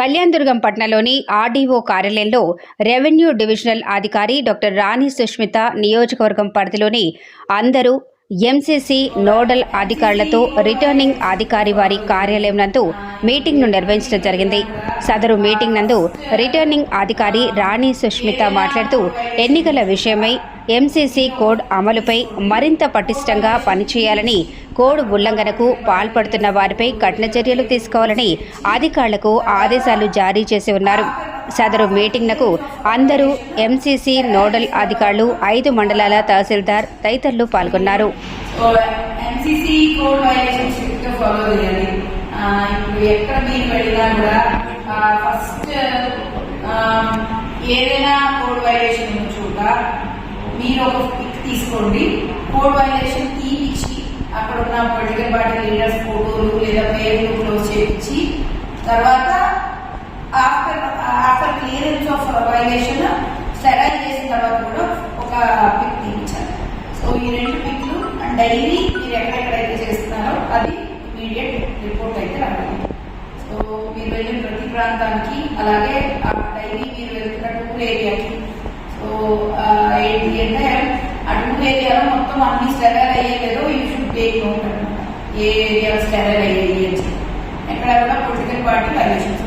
కళ్యాణదుర్గం పట్నలోని ఆర్డీఓ కార్యాలయంలో revenue divisional అధికారి డాక్టర్ రాణి సుష్మిత నియోజకవర్గం పరిధిలోని అందరూ ఎంసీసీ నోడల్ అధికారులతో రిటర్నింగ్ అధికారి వారి కార్యాలయం నందు మీటింగ్ను నిర్వహించడం జరిగింది. సదరు మీటింగ్ నందు రిటర్నింగ్ అధికారి రాణి సుష్మిత మాట్లాడుతూ ఎన్నికల విషయమై ఎంసీసీ కోడ్ అమలుపై మరింత పటిష్టంగా పనిచేయాలని కోడ్ ఉల్లంఘనకు పాల్పడుతున్న వారిపై కఠిన చర్యలు తీసుకోవాలని అధికారులకు ఆదేశాలు జారీ చేసి ఉన్నారు. సదరు మీటింగ్నకు అందరూ ఎంసీసీ నోడల్ అధికారులు ఐదు మండలాల తహసీల్దార్ తదితరులు పాల్గొన్నారు. ఏదైనా కోడ్ వైలేషన్ ఉన్న మీరు ఒక పిక్ తీసుకోండి. కోడ్ వైలేషన్ కీ ఇచ్చి అక్కడ ఉన్న పొలిటికల్ పార్టీ లీడర్స్ ఫోటోలు లేదా పేర్లు క్లోజ్ చేయించి తర్వాత after after clearance of violation sterile చేసిన తర్వాత కూడా ఒక పిక్ తీయించాలి. సో ఈ రెండు పిక్లు డైలీ మీరు ఎక్కడెక్కడైతే చేస్తున్నారో అది ఇమీడియట్ రిపోర్ట్ అయితే రావాలి. సో మీరు వెళ్ళిన ప్రతి ప్రాంతానికి అలాగే డైలీ మీరు అన్ని sterile అయ్యేలేదో you should take note a area sterile అయ్యేది అని చెప్పి. ఎక్కడ కూడా పొలిటికల్ పార్టీ వైలేషన్స్